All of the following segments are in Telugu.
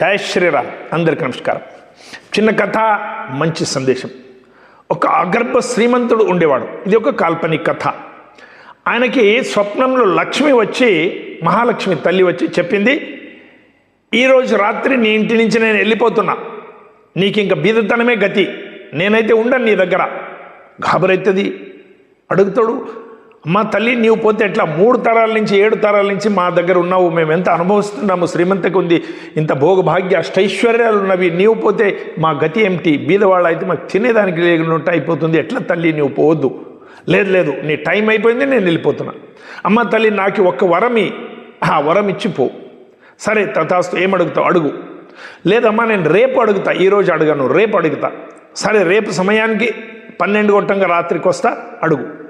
జయ శ్రీరామ్. అందరికి నమస్కారం. చిన్న కథ మంచి సందేశం. ఒక అగర్భ శ్రీమంతుడు ఉండేవాడు. ఇది ఒక కాల్పనిక కథ. ఆయనకి స్వప్నంలో లక్ష్మి వచ్చి మహాలక్ష్మి తల్లి వచ్చి చెప్పింది ఈరోజు రాత్రి నీ ఇంటి నుంచి నేను వెళ్ళిపోతున్నా. నీకు ఇంకా బీదతనమే గతి. నేనైతే ఉండను నీ దగ్గర. గాబరైతుంది. అడుగుతాడు అమ్మ తల్లి నీవు పోతే ఎట్లా? మూడు తరాల నుంచి ఏడు తరాల నుంచి మా దగ్గర ఉన్నావు. మేము ఎంత అనుభవిస్తున్నాము? శ్రీమంతకు ఉంది. ఇంత భోగభాగ్య అష్టైశ్వర్యాలు ఉన్నవి. నీవు పోతే మా గతి ఏమిటి? బీదవాళ్ళు అయితే మాకు తినేదానికి లేకుండా అయిపోతుంది. ఎట్లా తల్లి నీవు పోవద్దు లేదు లేదు. నీ టైం అయిపోయింది నేను వెళ్ళిపోతున్నా. అమ్మ తల్లి నాకు ఒక్క వరమి. ఆ వరం ఇచ్చిపో సరే తథాస్తు ఏం అడుగుతావు? అడుగు. లేదమ్మా నేను రేపు అడుగుతా. ఈరోజు అడగను. రేపు అడుగుతా. సరే రేపు సమయానికి పన్నెండు గొట్టంగా రాత్రికి వస్తా. అడుగు.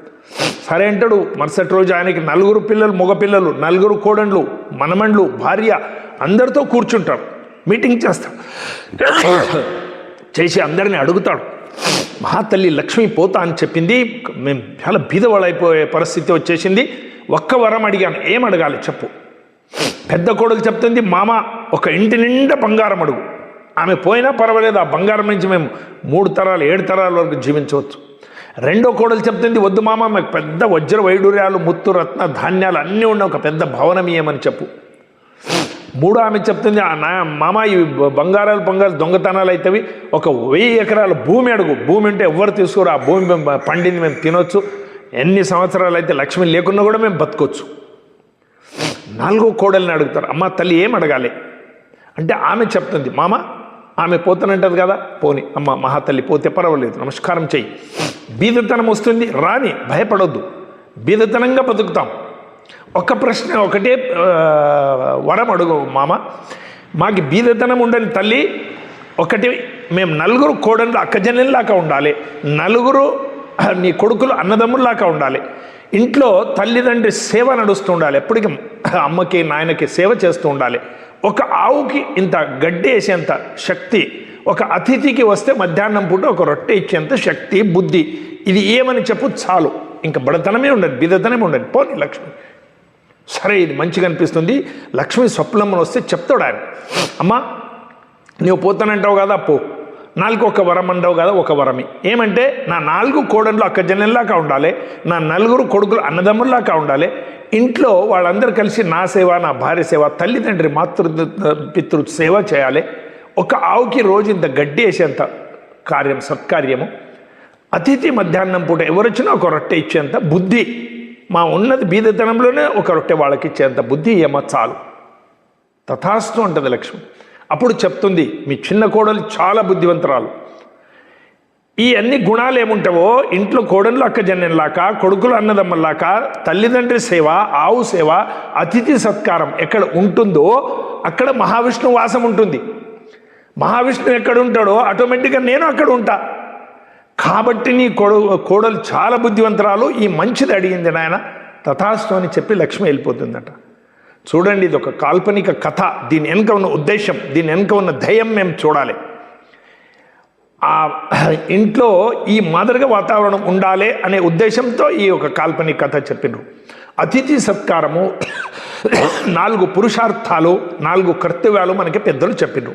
సరే అంటాడు మరుసటి రోజు ఆయనకి నలుగురు పిల్లలు మగ పిల్లలు నలుగురు కోడండ్లు మనమండ్లు భార్య అందరితో కూర్చుంటాడు మీటింగ్ చేస్తాడు చేసి అందరిని అడుగుతాడు. మహాతల్లి లక్ష్మి పోతా అని చెప్పింది. మేము చాలా బీదవాళ్ళైపోయే పరిస్థితి వచ్చేసింది. ఒక్క వరం అడిగాను. ఏం అడగాలి చెప్పు. పెద్ద కోడలు చెప్తుంది మామ ఒక ఇంటి నిండా బంగారం అడుగు. ఆమె పోయినా పర్వాలేదు. ఆ బంగారం నుంచి మేము మూడు తరాలు ఏడు తరాల వరకు జీవించవచ్చు. రెండో కోడలు చెప్తుంది వద్దు మామ మాకు పెద్ద వజ్ర వైడూర్యాలు ముత్తు రత్న ధాన్యాలు అన్నీ ఉన్న ఒక పెద్ద భవనం ఇయ్యమని చెప్పు. మూడో ఆమె చెప్తుంది "ఆ నా మామ ఇవి బంగారాలు బంగారు దొంగతనాలు అవుతాయి ఒక వెయ్యి ఎకరాల భూమి అడుగు. భూమి ఉంటే ఎవ్వరు తీసుకోరు ఆ భూమి మేము పండింది మేము తినొచ్చు. ఎన్ని సంవత్సరాలు అయితే లక్ష్మి లేకున్నా కూడా మేము బతకొచ్చు. నాలుగో కోడల్ని అడుగుతారు అమ్మ తల్లి ఏం అడగాలి? అంటే ఆమె చెప్తుంది మామ ఆమె పోతానంటది కదా? పోని. అమ్మ మహాతల్లి పోతే పర్వాలేదు. నమస్కారం చెయ్యి. బీదతనం వస్తుంది. రాని భయపడొద్దు. బీదతనంగా బతుకుతాం. ఒక ప్రశ్న ఒకటే వరం అడుగు మామ. మాకు బీదతనం ఉండని తల్లి ఒకటి మేము నలుగురు కోడళ్ళు అక్కజనుల్లాగా ఉండాలి. నలుగురు నీ కొడుకులు అన్నదమ్ముల్లాగా ఉండాలి. ఇంట్లో తల్లిదండ్రి సేవ నడుస్తూ ఉండాలి ఎప్పటికీ అమ్మకి నాయనకి సేవ చేస్తూ ఉండాలి ఒక ఆవుకి ఇంత గడ్డి వేసేంత శక్తి ఒక అతిథికి వస్తే మధ్యాహ్నం పూట ఒక రొట్టె ఇచ్చేంత శక్తి బుద్ధి ఇది ఏమని చెప్పు చాలు. ఇంకా బడతనమే ఉండదు బిదతనమే ఉండదు. పోనీ లక్ష్మి. సరే ఇది మంచిగా అనిపిస్తుంది. లక్ష్మి స్వప్నమ్మను వస్తే చెప్తాడు ఆయన. అమ్మా నువ్వు పోతానంటావు కదా పో. నాలుగు ఒక వరం అండవు కదా ఒక వరమి. ఏమంటే నా నాలుగు కోడళ్ళు అక్కజనల్లాగా ఉండాలి నా నలుగురు కొడుకులు అన్నదమ్ముల్లాగా ఉండాలి ఇంట్లో వాళ్ళందరూ కలిసి నా సేవ నా భార్య సేవ తల్లిదండ్రి మాతృ పితృ సేవ చేయాలి. ఒక ఆవుకి రోజు ఇంత గడ్డి వేసేంత కార్యం సత్కార్యము. అతిథి మధ్యాహ్నం పూట ఎవరొచ్చినా ఒక రొట్టె ఇచ్చేంత బుద్ధి. మా ఉన్నది బీదతనంలోనే ఒక రొట్టె వాళ్ళకి ఇచ్చేంత బుద్ధి ఏమో చాలు. తథాస్తు ఉంటుంది లక్ష్మి. అప్పుడు చెప్తుంది మీ చిన్న కోడలు చాలా బుద్ధివంతురాలు. ఈ అన్ని గుణాలు ఏముంటావో ఇంట్లో కోడళ్ళు అక్క జన్నెల్లాక కొడుకులు అన్నదమ్మల్లాక తల్లిదండ్రి సేవ ఆవు సేవ అతిథి సత్కారం ఎక్కడ ఉంటుందో అక్కడ మహావిష్ణు వాసం ఉంటుంది. మహావిష్ణు ఎక్కడ ఉంటాడో ఆటోమేటిక్గా నేను అక్కడ ఉంటా. కాబట్టి నీ కొడు కోడలు చాలా బుద్ధివంతురాలు ఈ మంచిది అడిగింది నాయన. తథాస్తు అని చెప్పి లక్ష్మి వెళ్ళిపోతుందట. చూడండి ఇది ఒక కాల్పనిక కథ. దీని వెనుక ఉన్న ఉద్దేశం దీని వెనుక ఉన్న ధైర్యం మేము చూడాలి. ఆ ఇంట్లో ఈ మాదిరిగా వాతావరణం ఉండాలి అనే ఉద్దేశంతో ఈ ఒక కాల్పనిక కథ చెప్పిండ్రు అతిథి సత్కారము నాలుగు పురుషార్థాలు నాలుగు కర్తవ్యాలు మనకి పెద్దలు చెప్పిండ్రు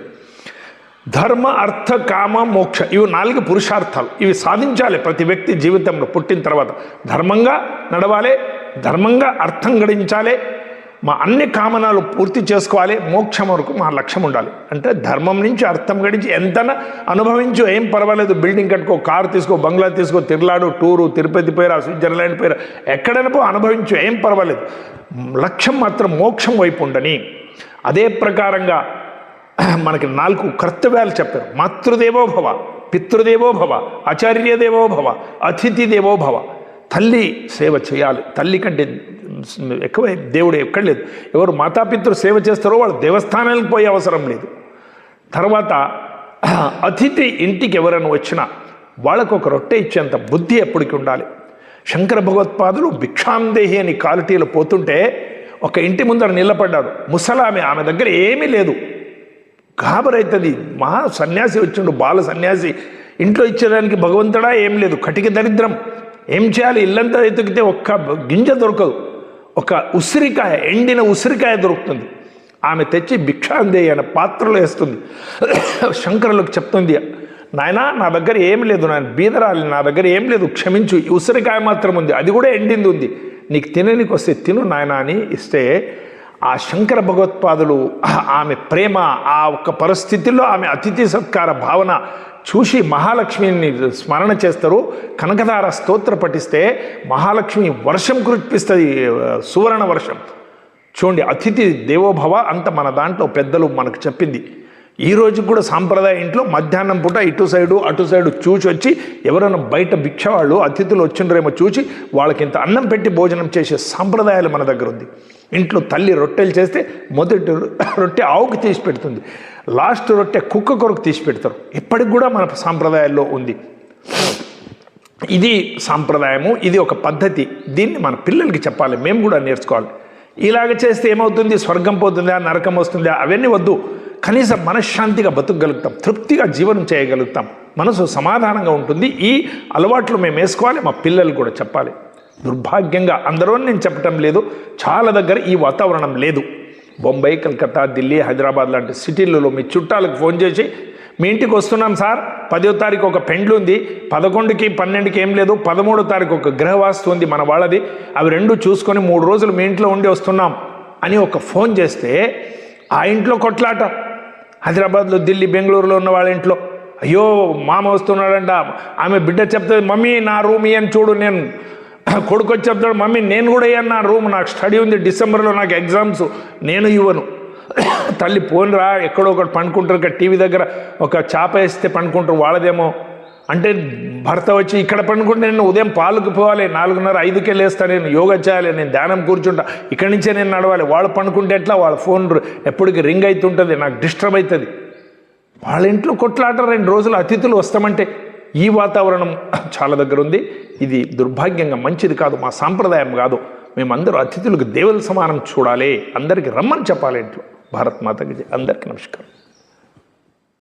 ధర్మ అర్థ కామ మోక్ష ఇవి నాలుగు పురుషార్థాలు. ఇవి సాధించాలి ప్రతి వ్యక్తి జీవితంలో పుట్టిన తర్వాత. ధర్మంగా నడవాలి ధర్మంగా అర్థం గడించాలి మా అన్ని కామనాలు పూర్తి చేసుకోవాలి మోక్షం వరకు మా లక్ష్యం ఉండాలి. అంటే ధర్మం నుంచి అర్థం గడించి ఎంత అనుభవించు ఏం పర్వాలేదు బిల్డింగ్ కట్టుకో కారు తీసుకో బంగ్లా తీసుకో తిరులాడు టూరు తిరుపతి పేరు స్విట్జర్లాండ్ పేరు ఎక్కడైనా పో అనుభవించు ఏం పర్వాలేదు. లక్ష్యం మాత్రం మోక్షం వైపు ఉండని. అదే ప్రకారంగా మనకి నాలుగు కర్తవ్యాలు చెప్పారు. మాతృదేవో భవ పితృదేవో భవ ఆచార్యదేవో భవ అతిథి దేవో భవ తల్లి సేవ చేయాలి. తల్లి కంటే ఎక్కువ దేవుడు ఎక్కడ లేదు. ఎవరు మాతాపితృ సేవ చేస్తారో వాళ్ళు దేవస్థానానికి పోయే అవసరం లేదు. తర్వాత అతిథి ఇంటికి ఎవరైనా వచ్చినా వాళ్ళకు ఒక రొట్టె ఇచ్చేంత బుద్ధి ఎప్పటికి ఉండాలి. శంకర భగవత్పాదులు భిక్షాందేహి అని కాలిటీలో పోతుంటే ఒక ఇంటి ముందర నిలబడ్డాడు. ముసలామె ఆమె దగ్గర ఏమీ లేదు. గాబరైతుంది మహా సన్యాసి వచ్చిండు. బాల సన్యాసి. ఇంట్లో ఇచ్చేదానికి భగవంతుడా ఏం లేదు. కటిక దరిద్రం. ఏం చేయాలి? ఇల్లంతా ఎతికితే ఒక్క గింజ దొరకదు. ఒక ఉసిరికాయ ఎండిన ఉసిరికాయ దొరుకుతుంది. ఆమె తెచ్చి భిక్షాందేయి అనే పాత్రలో వేస్తుంది. శంకరులకు చెప్తుంది నాయనా నా దగ్గర ఏం లేదు నాయన బీదరాలి నా దగ్గర ఏం లేదు క్షమించు ఈ ఉసిరికాయ మాత్రం ఉంది అది కూడా ఎండింది ఉంది. నీకు తిననికి వస్తే తిను నాయనా అని ఇస్తే ఆ శంకర భగవత్పాదులు ఆమె ప్రేమ ఆ ఒక్క పరిస్థితుల్లో ఆమె అతిథి సత్కార భావన చూసి మహాలక్ష్మిని స్మరణ చేస్తారు. కనకదార స్తోత్ర పఠిస్తే మహాలక్ష్మి వర్షం కురిపిస్తుంది సువర్ణ వర్షం. చూడండి అతిథి దేవోభవ అంత మన దాంట్లో పెద్దలు మనకు చెప్పింది. ఈ రోజు కూడా సాంప్రదాయ ఇంట్లో మధ్యాహ్నం పూట ఇటు సైడు అటు సైడు చూసి వచ్చి ఎవరైనా బయట భిక్ష వాళ్ళు అతిథులు వచ్చిండ్రేమో చూసి వాళ్ళకి ఇంత అన్నం పెట్టి భోజనం చేసే సాంప్రదాయాలు మన దగ్గర ఉంది. ఇంట్లో తల్లి రొట్టెలు చేస్తే మొదటి రొట్టె ఆవుకి తీసి పెడుతుంది. లాస్ట్ రొట్టె కుక్క కొరకు తీసి పెడతారు. ఇప్పటికి కూడా మన సాంప్రదాయాల్లో ఉంది. ఇది సాంప్రదాయము ఇది ఒక పద్ధతి. దీన్ని మన పిల్లలకి చెప్పాలి మేము కూడా నేర్చుకోవాలి. ఇలాగ చేస్తే ఏమవుతుంది? స్వర్గం పోతుందా? నరకం వస్తుందా? అవన్నీ వద్దు. కనీసం మనశ్శాంతిగా బతకగలుగుతాం. తృప్తిగా జీవనం చేయగలుగుతాం. మనసు సమాధానంగా ఉంటుంది. ఈ అలవాట్లు మేము వేసుకోవాలి మా పిల్లలు కూడా చెప్పాలి. దుర్భాగ్యంగా అందరూ నేను చెప్పటం లేదు. చాలా దగ్గర ఈ వాతావరణం లేదు. బొంబాయి కలకత్తా ఢిల్లీ హైదరాబాద్ లాంటి సిటీలలో మీ చుట్టాలకు ఫోన్ చేసి మీ ఇంటికి వస్తున్నాం సార్. పదో తారీఖు ఒక పెండ్లు ఉంది. పదకొండుకి పన్నెండుకి ఏం లేదు. పదమూడో తారీఖు ఒక గ్రహవాస్తు ఉంది మన వాళ్ళది. అవి రెండు చూసుకొని మూడు రోజులు మీ ఇంట్లో ఉండి వస్తున్నాం. అని ఒక ఫోన్ చేస్తే ఆ ఇంట్లో కొట్లాట. హైదరాబాద్లో ఢిల్లీ బెంగళూరులో ఉన్న వాళ్ళ ఇంట్లో. అయ్యో మామ వస్తున్నాడంట. ఆమె బిడ్డ చెప్తుంది మమ్మీ నా రూమ్ అని చూడు నేను. కొడుకు వచ్చి చెప్తాడు మమ్మీ నేను కూడా అయ్యాను నా రూమ్ నాకు స్టడీ ఉంది డిసెంబర్లో నాకు ఎగ్జామ్స్ నేను ఇవ్వను. తల్లి పోన్రా ఎక్కడో ఒకటి పండుకుంటారు ఇక్కడ టీవీ దగ్గర ఒక చాప వేస్తే పండుకుంటారు వాళ్ళదేమో. అంటే భర్త వచ్చి ఇక్కడ పండుకుంటే నేను ఉదయం పాలకు పోవాలి నాలుగున్నర ఐదుకే లేస్తా నేను యోగా చేయాలి నేను ధ్యానం కూర్చుంటా ఇక్కడి నుంచే నేను నడవాలి వాళ్ళు పండుకుంటే ఎట్లా వాళ్ళ ఫోన్ ఎప్పటికి రింగ్ అవుతుంటుంది నాకు డిస్టర్బ్ అవుతుంది వాళ్ళ ఇంట్లో కొట్లాట రెండు రోజులు అతిథులు వస్తామంటే ఈ వాతావరణం చాలా దగ్గర ఉంది. ఇది దుర్భాగ్యంగా మంచిది కాదు మా సాంప్రదాయం కాదు. మేమందరూ అతిథులకు దేవుల సమానం చూడాలి. అందరికీ రమ్మని చెప్పాలి ఇంట్లో భారత్ మాతకి అందరికీ నమస్కారం.